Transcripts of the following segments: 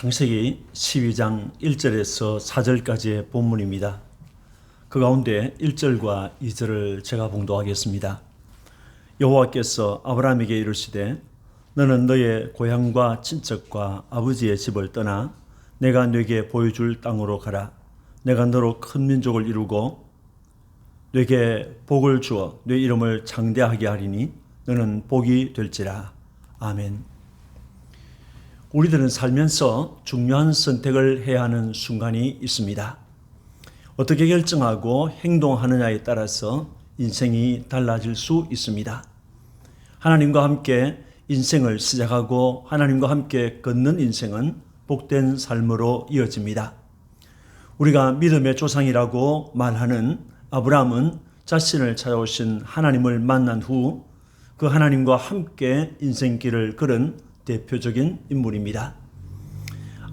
창세기 12장 1절에서 4절까지의 본문입니다. 그 가운데 1절과 2절을 제가 봉독하겠습니다. 여호와께서 아브라함에게 이르시되 너는 너의 고향과 친척과 아버지의 집을 떠나 내가 네게 보여줄 땅으로 가라. 내가 너로 큰 민족을 이루고 네게 복을 주어 네 이름을 장대하게 하리니 너는 복이 될지라. 아멘. 우리들은 살면서 중요한 선택을 해야 하는 순간이 있습니다. 어떻게 결정하고 행동하느냐에 따라서 인생이 달라질 수 있습니다. 하나님과 함께 인생을 시작하고 하나님과 함께 걷는 인생은 복된 삶으로 이어집니다. 우리가 믿음의 조상이라고 말하는 아브라함은 자신을 찾아오신 하나님을 만난 후 그 하나님과 함께 인생길을 걸은 대표적인 인물입니다.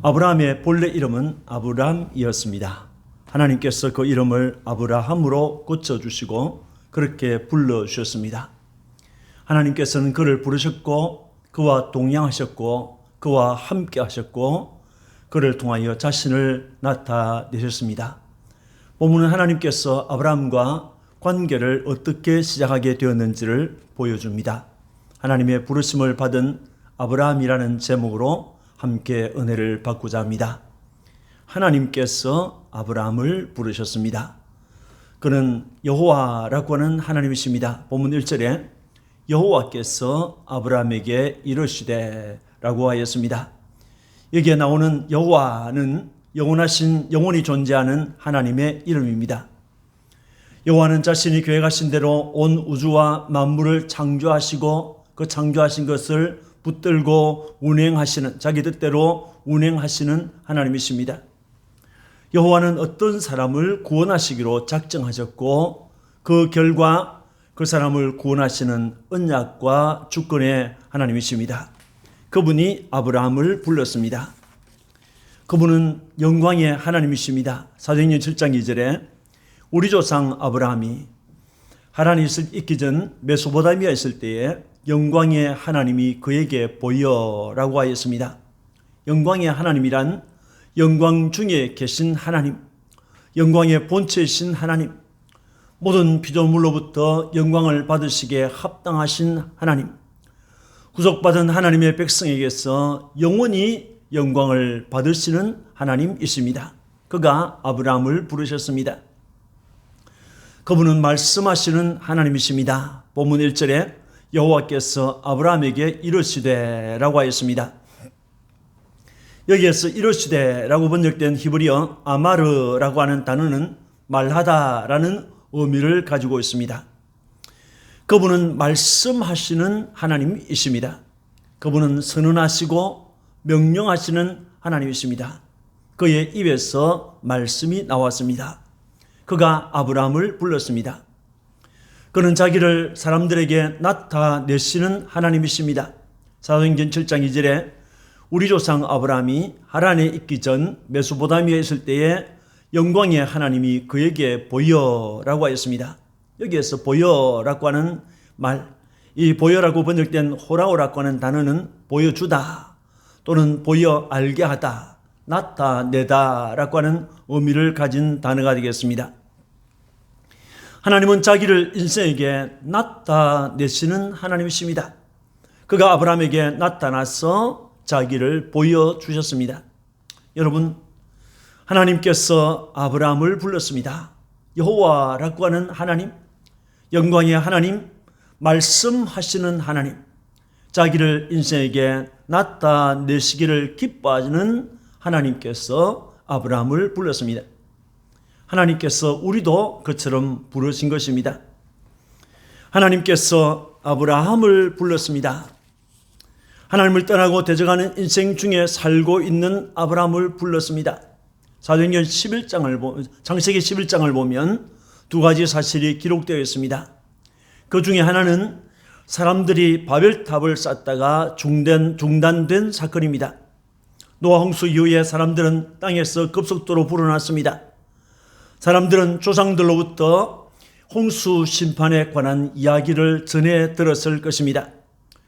아브라함의 본래 이름은 아브람이었습니다. 하나님께서 그 이름을 아브라함으로 고쳐주시고 그렇게 불러주셨습니다. 하나님께서는 그를 부르셨고 그와 동양하셨고 그와 함께 하셨고 그를 통하여 자신을 나타내셨습니다. 본문은 하나님께서 아브라함과 관계를 어떻게 시작하게 되었는지를 보여줍니다. 하나님의 부르심을 받은 아브라함이라는 제목으로 함께 은혜를 받고자 합니다. 하나님께서 아브라함을 부르셨습니다. 그는 여호와라고 하는 하나님이십니다. 본문 1절에 여호와께서 아브라함에게 이르시되라고 하였습니다. 여기에 나오는 여호와는 영원하신 영원히 존재하는 하나님의 이름입니다. 여호와는 자신이 계획하신 대로 온 우주와 만물을 창조하시고 그 창조하신 것을 붙들고 운행하시는 자기 뜻대로 운행하시는 하나님이십니다. 여호와는 어떤 사람을 구원하시기로 작정하셨고 그 결과 그 사람을 구원하시는 언약과 주권의 하나님이십니다. 그분이 아브라함을 불렀습니다. 그분은 영광의 하나님이십니다. 사도행전 7장 2절에 우리 조상 아브라함이 하란이 있기 전 메소포다미아 있을 때에 영광의 하나님이 그에게 보여라고 하였습니다. 영광의 하나님이란 영광 중에 계신 하나님, 영광의 본체이신 하나님, 모든 피조물로부터 영광을 받으시기에 합당하신 하나님, 구속받은 하나님의 백성에게서 영원히 영광을 받으시는 하나님이십니다. 그가 아브라함을 부르셨습니다. 그분은 말씀하시는 하나님이십니다. 본문 1절에 여호와께서 아브라함에게 이르시되라고 하였습니다. 여기에서 이르시되라고 번역된 히브리어 아마르라고 하는 단어는 말하다라는 의미를 가지고 있습니다. 그분은 말씀하시는 하나님이십니다. 그분은 선언하시고 명령하시는 하나님이십니다. 그의 입에서 말씀이 나왔습니다. 그가 아브라함을 불렀습니다. 그는 자기를 사람들에게 나타내시는 하나님이십니다. 사도행전 7장 2절에 우리 조상 아브라함이 하란에 있기 전 메소포다미아에 있을 때에 영광의 하나님이 그에게 보여라고 하였습니다. 여기에서 보여라고 하는 말, 이 보여라고 번역된 호라오라고 하는 단어는 보여주다 또는 보여 알게 하다 나타내다라고 하는 의미를 가진 단어가 되겠습니다. 하나님은 자기를 인생에게 나타내시는 하나님이십니다. 그가 아브라함에게 나타나서 자기를 보여주셨습니다. 여러분, 하나님께서 아브라함을 불렀습니다. 여호와라고 하는 하나님, 영광의 하나님, 말씀하시는 하나님, 자기를 인생에게 나타내시기를 기뻐하는 하나님께서 아브라함을 불렀습니다. 하나님께서 우리도 그처럼 부르신 것입니다. 하나님께서 아브라함을 불렀습니다. 하나님을 떠나고 대적하는 인생 중에 살고 있는 아브라함을 불렀습니다. 사도행전 11장을 장세기 11장을 보면 두 가지 사실이 기록되어 있습니다. 그 중에 하나는 사람들이 바벨탑을 쌓다가 중단, 중단된 사건입니다. 노아 홍수 이후에 사람들은 땅에서 급속도로 불어났습니다. 사람들은 조상들로부터 홍수 심판에 관한 이야기를 전해 들었을 것입니다.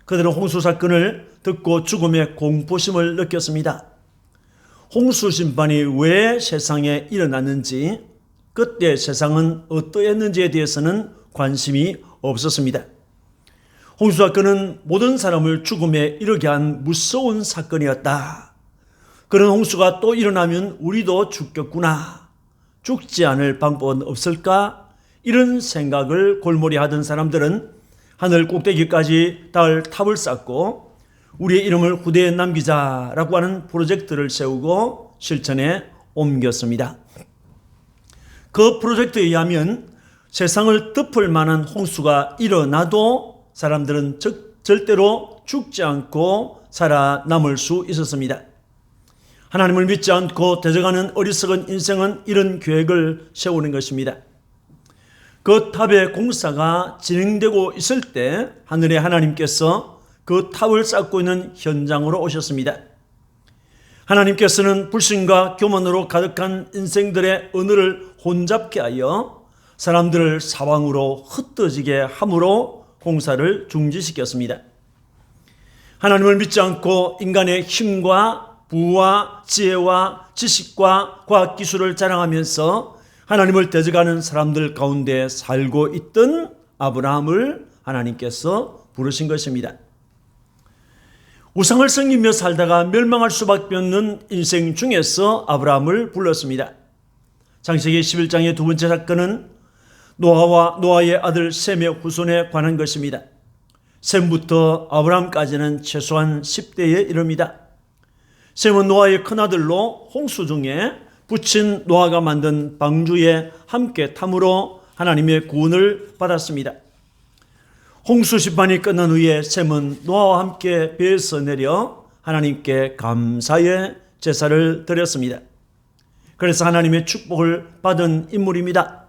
그들은 홍수 사건을 듣고 죽음의 공포심을 느꼈습니다. 홍수 심판이 왜 세상에 일어났는지 그때 세상은 어떠했는지에 대해서는 관심이 없었습니다. 홍수 사건은 모든 사람을 죽음에 이르게 한 무서운 사건이었다. 그런 홍수가 또 일어나면 우리도 죽겠구나. 죽지 않을 방법은 없을까? 이런 생각을 골몰이 하던 사람들은 하늘 꼭대기까지 달 탑을 쌓고 우리의 이름을 후대에 남기자라고 하는 프로젝트를 세우고 실천에 옮겼습니다. 그 프로젝트에 의하면 세상을 덮을 만한 홍수가 일어나도 사람들은 적, 절대로 죽지 않고 살아남을 수 있었습니다. 하나님을 믿지 않고 대적하는 어리석은 인생은 이런 계획을 세우는 것입니다. 그 탑의 공사가 진행되고 있을 때 하늘의 하나님께서 그 탑을 쌓고 있는 현장으로 오셨습니다. 하나님께서는 불신과 교만으로 가득한 인생들의 언어를 혼잡케 하여 사람들을 사방으로 흩어지게 함으로 공사를 중지시켰습니다. 하나님을 믿지 않고 인간의 힘과 부와 지혜와 지식과 과학기술을 자랑하면서 하나님을 대적하는 사람들 가운데 살고 있던 아브라함을 하나님께서 부르신 것입니다. 우상을 섬기며 살다가 멸망할 수밖에 없는 인생 중에서 아브라함을 불렀습니다. 장세기 11장의 두 번째 사건은 노아와 노아의 아들 셈의 후손에 관한 것입니다. 셈부터 아브라함까지는 최소한 10대에 이릅니다. 셈은 노아의 큰아들로 홍수 중에 부친 노아가 만든 방주에 함께 탐으로 하나님의 구원을 받았습니다. 홍수 심판이 끝난 후에 셈은 노아와 함께 배에서 내려 하나님께 감사의 제사를 드렸습니다. 그래서 하나님의 축복을 받은 인물입니다.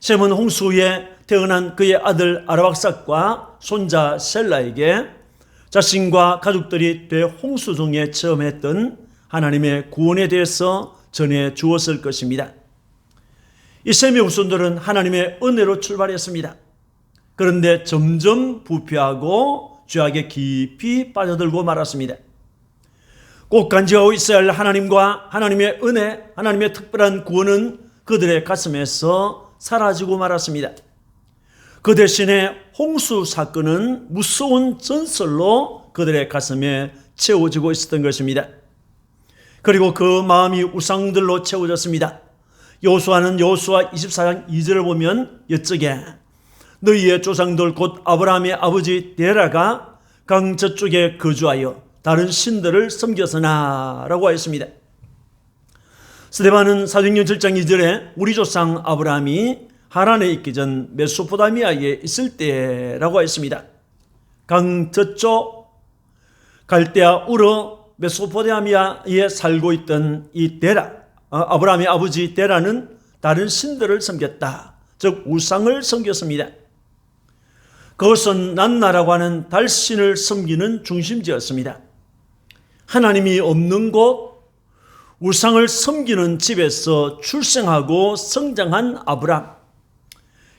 셈은 홍수 후에 태어난 그의 아들 아라박삭과 손자 셀라에게 자신과 가족들이 대홍수 중에 처음 했던 하나님의 구원에 대해서 전해 주었을 것입니다. 이 셈의 후손들은 하나님의 은혜로 출발했습니다. 그런데 점점 부패하고 죄악에 깊이 빠져들고 말았습니다. 꼭 간직하고 있어야 할 하나님과 하나님의 은혜, 하나님의 특별한 구원은 그들의 가슴에서 사라지고 말았습니다. 그 대신에 홍수 사건은 무서운 전설로 그들의 가슴에 채워지고 있었던 것입니다. 그리고 그 마음이 우상들로 채워졌습니다. 여호수아는 여호수아 24장 2절을 보면 여쪽에 너희의 조상들 곧 아브라함의 아버지 데라가 강 저쪽에 거주하여 다른 신들을 섬겼으나 라고 하였습니다. 스데반은 사도행전 7장 2절에 우리 조상 아브라함이 하란에 있기 전 메소포다미아에 있을 때라고 했습니다. 강 저쪽 갈대아 우르 메소포다미아에 살고 있던 이 데라 어, 아브라함의 아버지 데라는 다른 신들을 섬겼다. 즉 우상을 섬겼습니다. 그것은 난나라고 하는 달신을 섬기는 중심지였습니다. 하나님이 없는 곳 우상을 섬기는 집에서 출생하고 성장한 아브람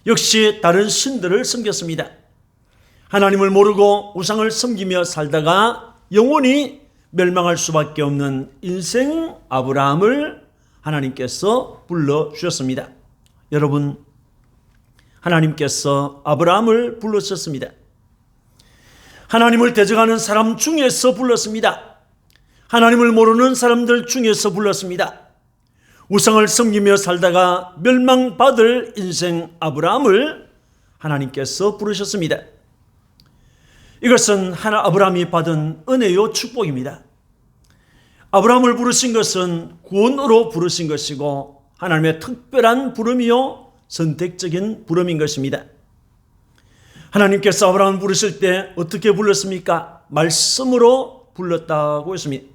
역시 다른 신들을 섬겼습니다. 하나님을 모르고 우상을 섬기며 살다가 영원히 멸망할 수밖에 없는 인생 아브라함을 하나님께서 불러 주셨습니다. 여러분 하나님께서 아브라함을 불러주셨습니다. 하나님을 대적하는 사람 중에서 불렀습니다. 하나님을 모르는 사람들 중에서 불렀습니다. 우상을 섬기며 살다가 멸망받을 인생 아브라함을 하나님께서 부르셨습니다. 이것은 하나 아브라함이 받은 은혜요 축복입니다. 아브라함을 부르신 것은 구원으로 부르신 것이고 하나님의 특별한 부름이요 선택적인 부름인 것입니다. 하나님께서 아브라함을 부르실 때 어떻게 불렀습니까? 말씀으로 불렀다고 했습니다.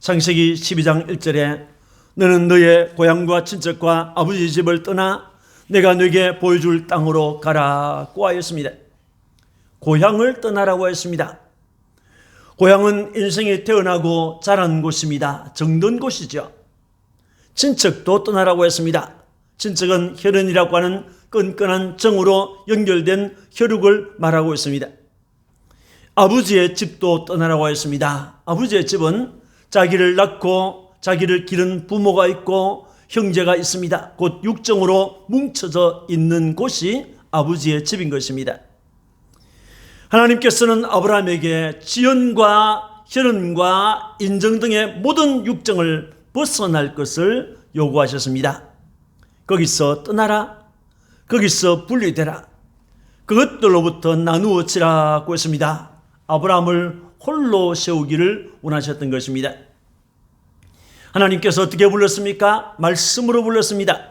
창세기 12장 1절에 너는 너의 고향과 친척과 아버지 집을 떠나 내가 너에게 보여줄 땅으로 가라고 하였습니다. 고향을 떠나라고 했습니다. 고향은 인생이 태어나고 자란 곳입니다. 정든 곳이죠. 친척도 떠나라고 했습니다. 친척은 혈연이라고 하는 끈끈한 정으로 연결된 혈육을 말하고 있습니다. 아버지의 집도 떠나라고 했습니다. 아버지의 집은 자기를 낳고 자기를 기른 부모가 있고 형제가 있습니다. 곧 육정으로 뭉쳐져 있는 곳이 아버지의 집인 것입니다. 하나님께서는 아브라함에게 지연과 혈연과 인정 등의 모든 육정을 벗어날 것을 요구하셨습니다. 거기서 떠나라. 거기서 분리되라. 그것들로부터 나누어지라고 했습니다. 아브라함을 홀로 세우기를 원하셨던 것입니다. 하나님께서 어떻게 불렀습니까? 말씀으로 불렀습니다.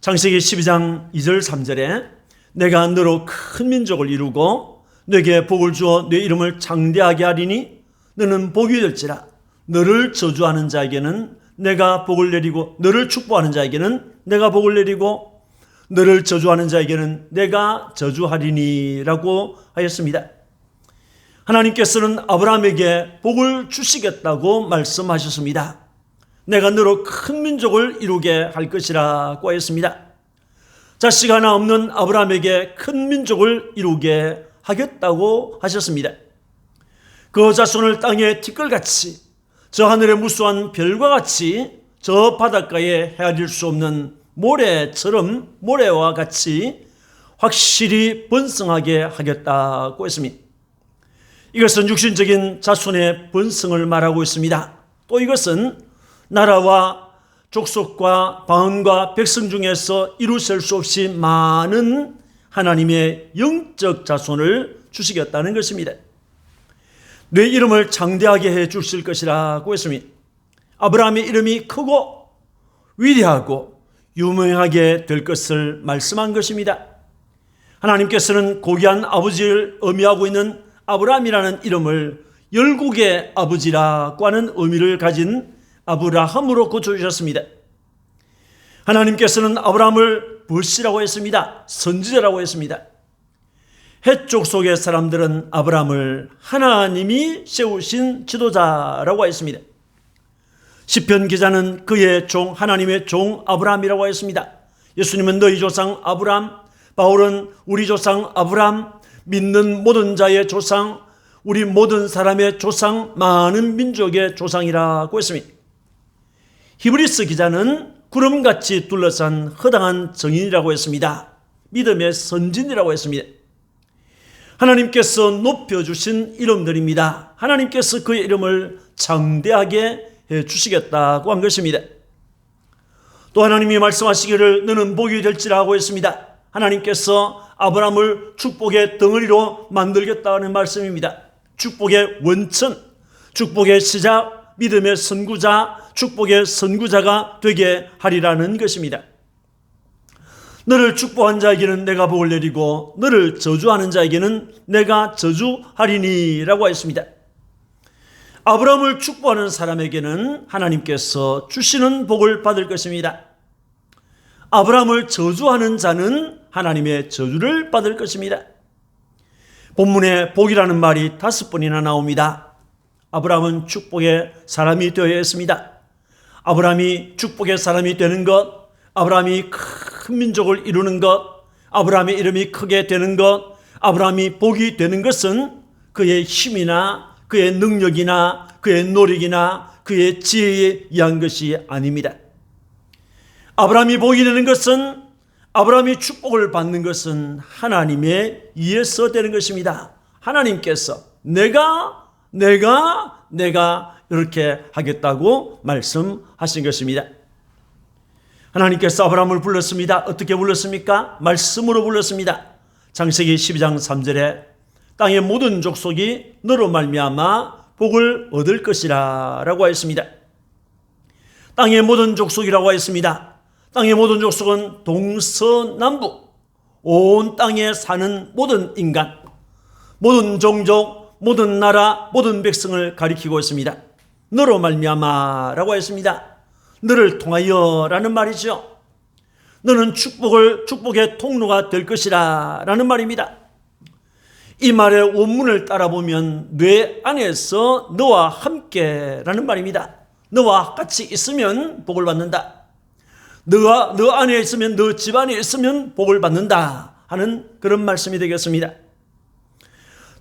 창세기 12장 2절 3절에 내가 너로 큰 민족을 이루고 내게 복을 주어 내 이름을 장대하게 하리니 너는 복이 될지라 너를 저주하는 자에게는 내가 복을 내리고 너를 축복하는 자에게는 내가 복을 내리고 너를 저주하는 자에게는 내가 저주하리니라고 하였습니다. 하나님께서는 아브라함에게 복을 주시겠다고 말씀하셨습니다. 내가 너로 큰 민족을 이루게 할 것이라고 하였습니다. 자식 하나 없는 아브라함에게 큰 민족을 이루게 하겠다고 하셨습니다. 그 자손을 땅에 티끌같이 저 하늘의 무수한 별과 같이 저 바닷가에 헤아릴 수 없는 모래처럼 모래와 같이 확실히 번성하게 하겠다고 했습니다. 이것은 육신적인 자손의 번성을 말하고 있습니다. 또 이것은 나라와 족속과 방언과 백성 중에서 이루실 수 없이 많은 하나님의 영적 자손을 주시겠다는 것입니다. 내 이름을 장대하게 해 주실 것이라고 했습니다. 아브라함의 이름이 크고 위대하고 유명하게 될 것을 말씀한 것입니다. 하나님께서는 고귀한 아버지를 의미하고 있는 아브라함이라는 이름을 열국의 아버지라고 하는 의미를 가진 아브라함으로 고쳐주셨습니다. 하나님께서는 아브라함을 불씨라고 했습니다. 선지자라고 했습니다. 해쪽 속의 사람들은 아브라함을 하나님이 세우신 지도자라고 했습니다. 시편 기자는 그의 종 하나님의 종 아브라함이라고 했습니다. 예수님은 너희 조상 아브라함, 바울은 우리 조상 아브라함, 믿는 모든 자의 조상, 우리 모든 사람의 조상, 많은 민족의 조상이라고 했습니다. 히브리스 기자는 구름같이 둘러싼 허당한 정인이라고 했습니다. 믿음의 선진이라고 했습니다. 하나님께서 높여주신 이름들입니다. 하나님께서 그의 이름을 장대하게 해 주시겠다고 한 것입니다. 또 하나님이 말씀하시기를 너는 복이 될지라고 했습니다. 하나님께서 아브라함을 축복의 덩어리로 만들겠다는 말씀입니다. 축복의 원천, 축복의 시작, 믿음의 선구자, 축복의 선구자가 되게 하리라는 것입니다. 너를 축복한 자에게는 내가 복을 내리고 너를 저주하는 자에게는 내가 저주하리니라고 했습니다. 아브라함을 축복하는 사람에게는 하나님께서 주시는 복을 받을 것입니다. 아브라함을 저주하는 자는 하나님의 저주를 받을 것입니다. 본문에 복이라는 말이 다섯 번이나 나옵니다. 아브라함은 축복의 사람이 되어야 했습니다. 아브라함이 축복의 사람이 되는 것, 아브라함이 큰 민족을 이루는 것, 아브라함의 이름이 크게 되는 것, 아브라함이 복이 되는 것은 그의 힘이나 그의 능력이나 그의 노력이나 그의 지혜에 의한 것이 아닙니다. 아브라함이 복이 되는 것은 아브라함이 축복을 받는 것은 하나님의 의해서 되는 것입니다. 하나님께서 내가 내가 내가 이렇게 하겠다고 말씀하신 것입니다. 하나님께서 아브라함을 불렀습니다. 어떻게 불렀습니까? 말씀으로 불렀습니다. 장세기 12장 3절에 땅의 모든 족속이 너로 말미암아 복을 얻을 것이라라고 하였습니다. 땅의 모든 족속이라고 하였습니다. 땅의 모든 족속은 동서남북 온 땅에 사는 모든 인간, 모든 종족, 모든 나라, 모든 백성을 가리키고 있습니다. 너로 말미암아라고 했습니다. 너를 통하여라는 말이죠. 너는 축복을 축복의 통로가 될 것이라라는 말입니다. 이 말의 원문을 따라 보면 뇌 안에서 너와 함께라는 말입니다. 너와 같이 있으면 복을 받는다. 너와 너 안에 있으면 너 집안에 있으면 복을 받는다 하는 그런 말씀이 되겠습니다.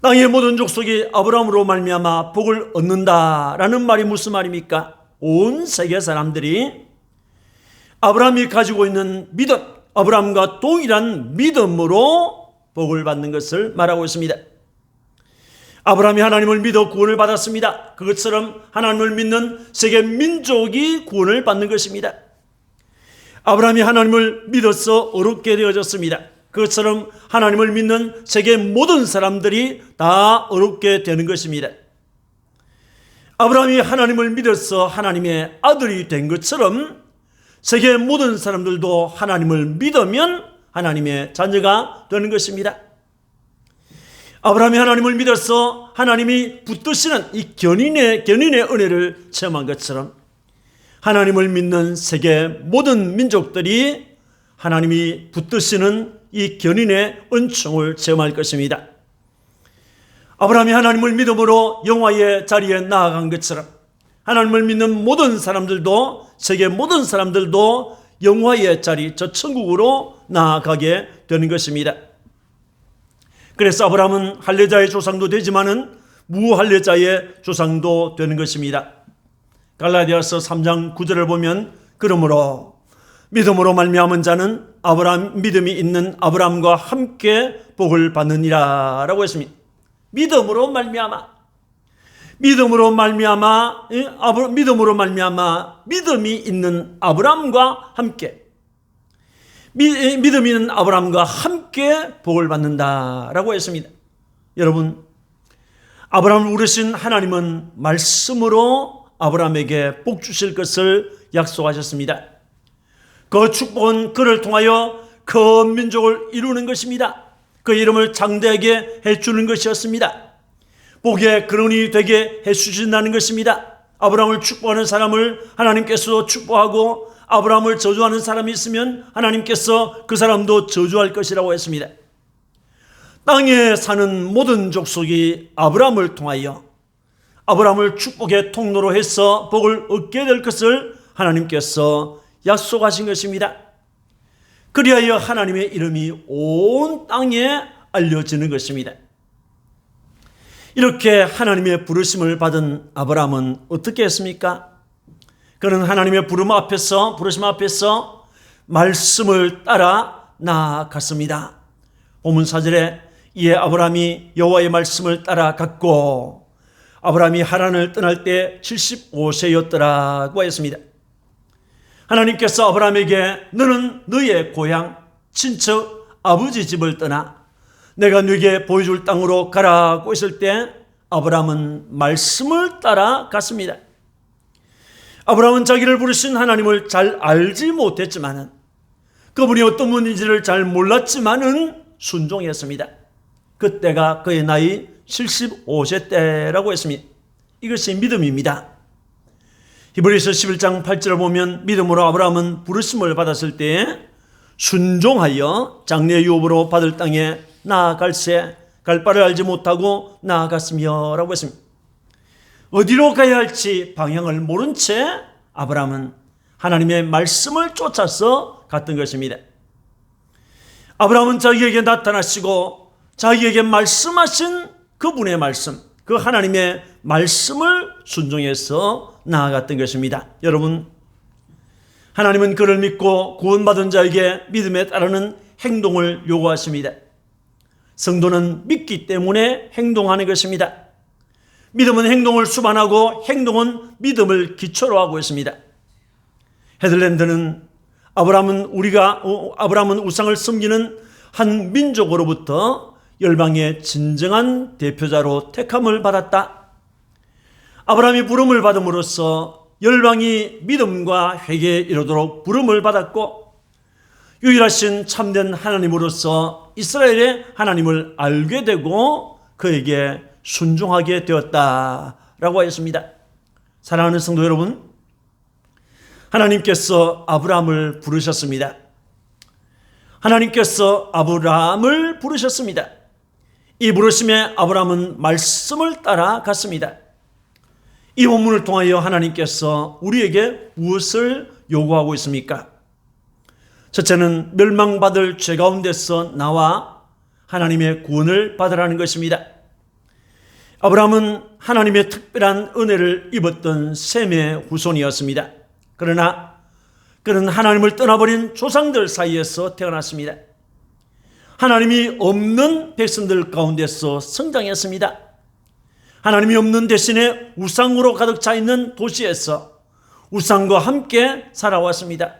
땅의 모든 족속이 아브라함으로 말미암아 복을 얻는다라는 말이 무슨 말입니까? 온 세계 사람들이 아브라함이 가지고 있는 믿음, 아브라함과 동일한 믿음으로 복을 받는 것을 말하고 있습니다. 아브라함이 하나님을 믿어 구원을 받았습니다. 그것처럼 하나님을 믿는 세계 민족이 구원을 받는 것입니다. 아브라함이 하나님을 믿어서 어렵게 되어졌습니다. 그것처럼 하나님을 믿는 세계 모든 사람들이 다 어렵게 되는 것입니다. 아브라함이 하나님을 믿어서 하나님의 아들이 된 것처럼 세계 모든 사람들도 하나님을 믿으면 하나님의 자녀가 되는 것입니다. 아브라함이 하나님을 믿어서 하나님이 붙드시는 이 견인의 견인의 은혜를 체험한 것처럼 하나님을 믿는 세계 모든 민족들이 하나님이 붙드시는 이 견인의 은총을 체험할 것입니다. 아브라함이 하나님을 믿음으로 영화의 자리에 나아간 것처럼 하나님을 믿는 모든 사람들도 세계 모든 사람들도 영화의 자리 저 천국으로 나아가게 되는 것입니다. 그래서 아브라함은 할례자의 조상도 되지만은 무할례자의 조상도 되는 것입니다. 갈라디아서 3장 9절을 보면 그러므로 믿음으로 말미암은 자는 아브라함 믿음이 있는 아브라함과 함께 복을 받느니라라고 했습니다. 믿음으로 말미암아 믿음으로 말미암아 믿음으로 말미암아 믿음이 있는 아브라함과 함께 믿음이 있는 아브라함과 함께 복을 받는다라고 했습니다. 여러분 아브라함을 부르신 하나님은 말씀으로 아브라함에게 복 주실 것을 약속하셨습니다. 그 축복은 그를 통하여 그 민족을 이루는 것입니다. 그 이름을 장대하게 해주는 것이었습니다. 복의 근원이 되게 해주신다는 것입니다. 아브라함을 축복하는 사람을 하나님께서 축복하고 아브라함을 저주하는 사람이 있으면 하나님께서 그 사람도 저주할 것이라고 했습니다. 땅에 사는 모든 족속이 아브라함을 통하여 아브라함을 축복의 통로로 해서 복을 얻게 될 것을 하나님께서 약속하신 것입니다. 그리하여 하나님의 이름이 온 땅에 알려지는 것입니다. 이렇게 하나님의 부르심을 받은 아브라함은 어떻게 했습니까? 그는 하나님의 부름 앞에서 부르심 앞에서 말씀을 따라 나아갔습니다. 본문 사절에 이에 아브라함이 여호와의 말씀을 따라갔고 아브라함이 하란을 떠날 때 75세였더라고 했습니다. 하나님께서 아브라함에게 너는 너의 고향 친척 아버지 집을 떠나 내가 네게 보여줄 땅으로 가라고 했을 때 아브라함은 말씀을 따라 갔습니다. 아브라함은 자기를 부르신 하나님을 잘 알지 못했지만은 그분이 어떤 분인지를 잘 몰랐지만은 순종했습니다. 그때가 그의 나이 75세 때라고 했습니다. 이것이 믿음입니다. 히브리서 11장 8절을 보면 믿음으로 아브라함은 부르심을 받았을 때 순종하여 장래 유업으로 받을 땅에 나아갈새 갈 바를 알지 못하고 나아갔으며라고 했습니다. 어디로 가야 할지 방향을 모른 채 아브라함은 하나님의 말씀을 쫓아서 갔던 것입니다. 아브라함은 자기에게 나타나시고 자기에게 말씀하신 그분의 말씀, 그 하나님의 말씀을 순종해서 나아갔던 것입니다. 여러분, 하나님은 그를 믿고 구원받은 자에게 믿음에 따르는 행동을 요구하십니다. 성도는 믿기 때문에 행동하는 것입니다. 믿음은 행동을 수반하고 행동은 믿음을 기초로 하고 있습니다. 헤들랜드는 아브라함은 우리가 어, 아브라함은 우상을 섬기는 한 민족으로부터 열방의 진정한 대표자로 택함을 받았다. 아브라함이 부름을 받음으로써 열방이 믿음과 회개에 이르도록 부름을 받았고 유일하신 참된 하나님으로서 이스라엘의 하나님을 알게 되고 그에게 순종하게 되었다라고 하였습니다. 사랑하는 성도 여러분, 하나님께서 아브라함을 부르셨습니다. 하나님께서 아브라함을 부르셨습니다. 이 부르심에 아브라함은 말씀을 따라 갔습니다. 이 본문을 통하여 하나님께서 우리에게 무엇을 요구하고 있습니까? 첫째는 멸망받을 죄 가운데서 나와 하나님의 구원을 받으라는 것입니다. 아브라함은 하나님의 특별한 은혜를 입었던 셈의 후손이었습니다. 그러나 그는 하나님을 떠나버린 조상들 사이에서 태어났습니다. 하나님이 없는 백성들 가운데서 성장했습니다. 하나님이 없는 대신에 우상으로 가득 차 있는 도시에서 우상과 함께 살아왔습니다.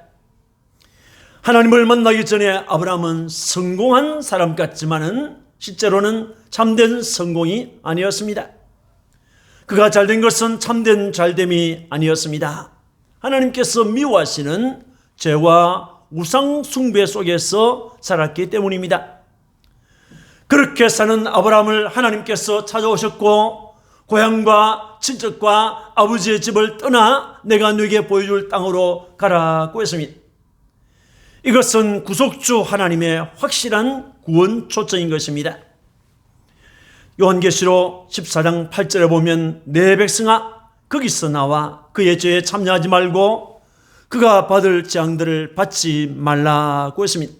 하나님을 만나기 전에 아브라함은 성공한 사람 같지만은 실제로는 참된 성공이 아니었습니다. 그가 잘된 것은 참된 잘됨이 아니었습니다. 하나님께서 미워하시는 죄와 우상 숭배 속에서 살았기 때문입니다. 그렇게 사는 아브라함을 하나님께서 찾아오셨고 고향과 친척과 아버지의 집을 떠나 내가 너에게 보여줄 땅으로 가라고 했습니다. 이것은 구속주 하나님의 확실한 구원 초청인 것입니다. 요한계시록 14장 8절에 보면 내 백성아 거기서 나와 그의 죄에 참여하지 말고 그가 받을 재앙들을 받지 말라고 했습니다.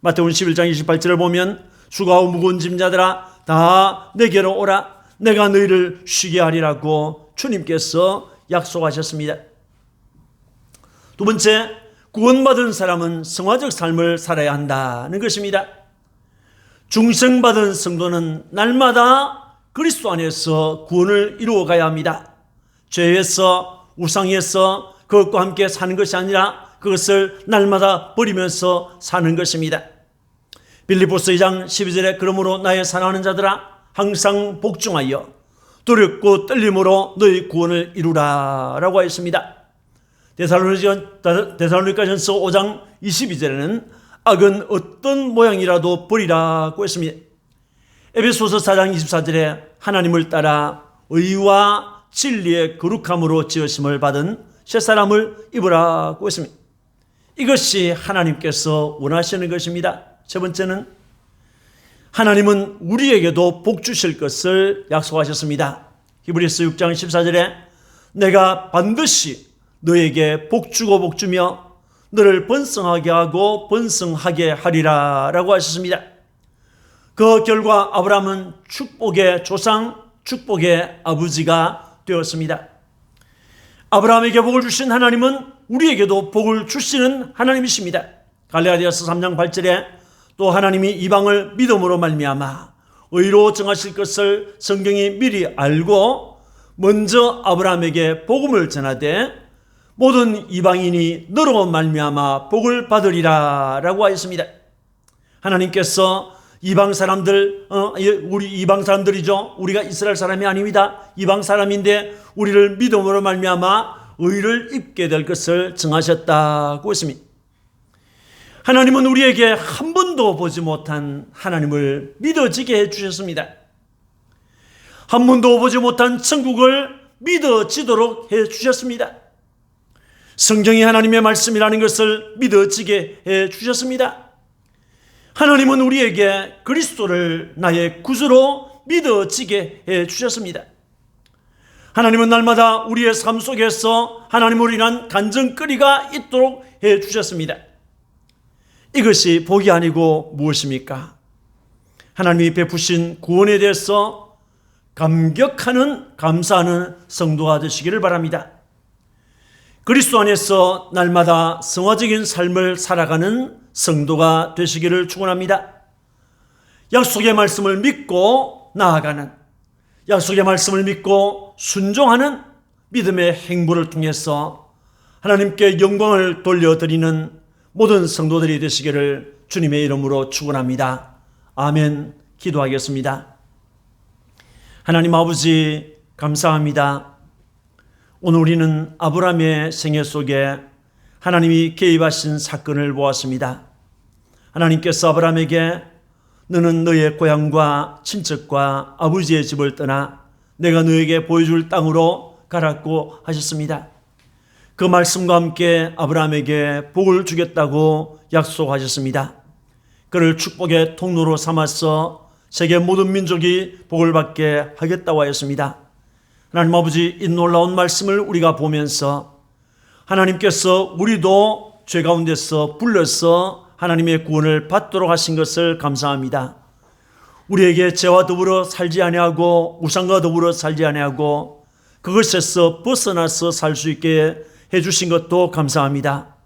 마태복음 11장 28절을 보면 수고하고 무거운 짐자들아 다 내게로 오라 내가 너희를 쉬게 하리라고 주님께서 약속하셨습니다. 두 번째 구원받은 사람은 성화적 삶을 살아야 한다는 것입니다. 중생받은 성도는 날마다 그리스도 안에서 구원을 이루어 가야 합니다. 죄에서 우상에서 그것과 함께 사는 것이 아니라 그것을 날마다 버리면서 사는 것입니다. 빌리포스 2장 12절에 그러므로 나의 사랑하는 자들아 항상 복종하여 두렵고 떨림으로 너희 구원을 이루라 라고 하였습니다. 데살로니가전서 5장 22절에는 악은 어떤 모양이라도 버리라고 했습니다. 에베소서 4장 24절에 하나님을 따라 의와 진리의 거룩함으로 지으심을 받은 새 사람을 입으라고 했습니다. 이것이 하나님께서 원하시는 것입니다. 세 번째는 하나님은 우리에게도 복 주실 것을 약속하셨습니다. 히브리서 6장 14절에 내가 반드시 너에게 복 주고 복 주며 너를 번성하게 하고 번성하게 하리라 라고 하셨습니다. 그 결과 아브라함은 축복의 조상, 축복의 아버지가 되었습니다. 아브라함에게 복을 주신 하나님은 우리에게도 복을 주시는 하나님이십니다. 갈레아디아서 3장 8절에 또 하나님이 이방을 믿음으로 말미암아 의로 정하실 것을 성경이 미리 알고 먼저 아브라함에게 복음을 전하되 모든 이방인이 너로 말미암아 복을 받으리라라고 하였습니다. 하나님께서 이방 사람들 어, 예, 우리 이방 사람들이죠. 우리가 이스라엘 사람이 아닙니다. 이방 사람인데 우리를 믿음으로 말미암아 의를 입게 될 것을 정하셨다고 했습니다. 하나님은 우리에게 한 번도 보지 못한 하나님을 믿어지게 해 주셨습니다. 한 번도 보지 못한 천국을 믿어지도록 해 주셨습니다. 성경이 하나님의 말씀이라는 것을 믿어지게 해 주셨습니다. 하나님은 우리에게 그리스도를 나의 구주로 믿어지게 해 주셨습니다. 하나님은 날마다 우리의 삶 속에서 하나님으로 인한 간증거리가 있도록 해 주셨습니다. 이것이 복이 아니고 무엇입니까? 하나님이 베푸신 구원에 대해서 감격하는 감사하는 성도가 되시기를 바랍니다. 그리스도 안에서 날마다 성화적인 삶을 살아가는 성도가 되시기를 축원합니다. 약속의 말씀을 믿고 나아가는 약속의 말씀을 믿고 순종하는 믿음의 행보를 통해서 하나님께 영광을 돌려드리는 모든 성도들이 되시기를 주님의 이름으로 축원합니다. 아멘. 기도하겠습니다. 하나님 아버지 감사합니다. 오늘 우리는 아브라함의 생애 속에 하나님이 개입하신 사건을 보았습니다. 하나님께서 아브라함에게 너는 너의 고향과 친척과 아버지의 집을 떠나 내가 너에게 보여줄 땅으로 가라고 하셨습니다. 그 말씀과 함께 아브라함에게 복을 주겠다고 약속하셨습니다. 그를 축복의 통로로 삼아서 세계 모든 민족이 복을 받게 하겠다고 하였습니다. 하나님 아버지 이 놀라운 말씀을 우리가 보면서 하나님께서 우리도 죄 가운데서 불러서 하나님의 구원을 받도록 하신 것을 감사합니다. 우리에게 죄와 더불어 살지 아니하고 우상과 더불어 살지 아니하고 그것에서 벗어나서 살 수 있게 해 주신 것도 감사합니다.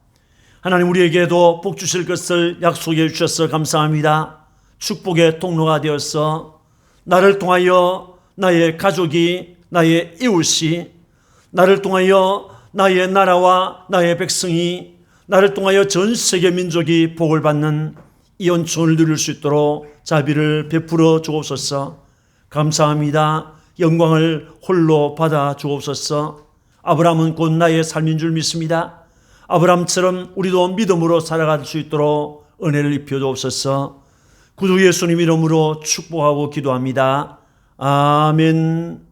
하나님 우리에게도 복 주실 것을 약속해 주셔서 감사합니다. 축복의 통로가 되어서 나를 통하여 나의 가족이 나의 이웃이 나를 통하여 나의 나라와 나의 백성이 나를 통하여 전 세계 민족이 복을 받는 이恩총을 누릴 수 있도록 자비를 베풀어 주옵소서. 감사합니다. 영광을 홀로 받아 주옵소서. 아브라함은 곧 나의 삶인 줄 믿습니다. 아브라함처럼 우리도 믿음으로 살아갈 수 있도록 은혜를 입혀 주옵소서. 구주 예수님 이름으로 축복하고 기도합니다. 아멘.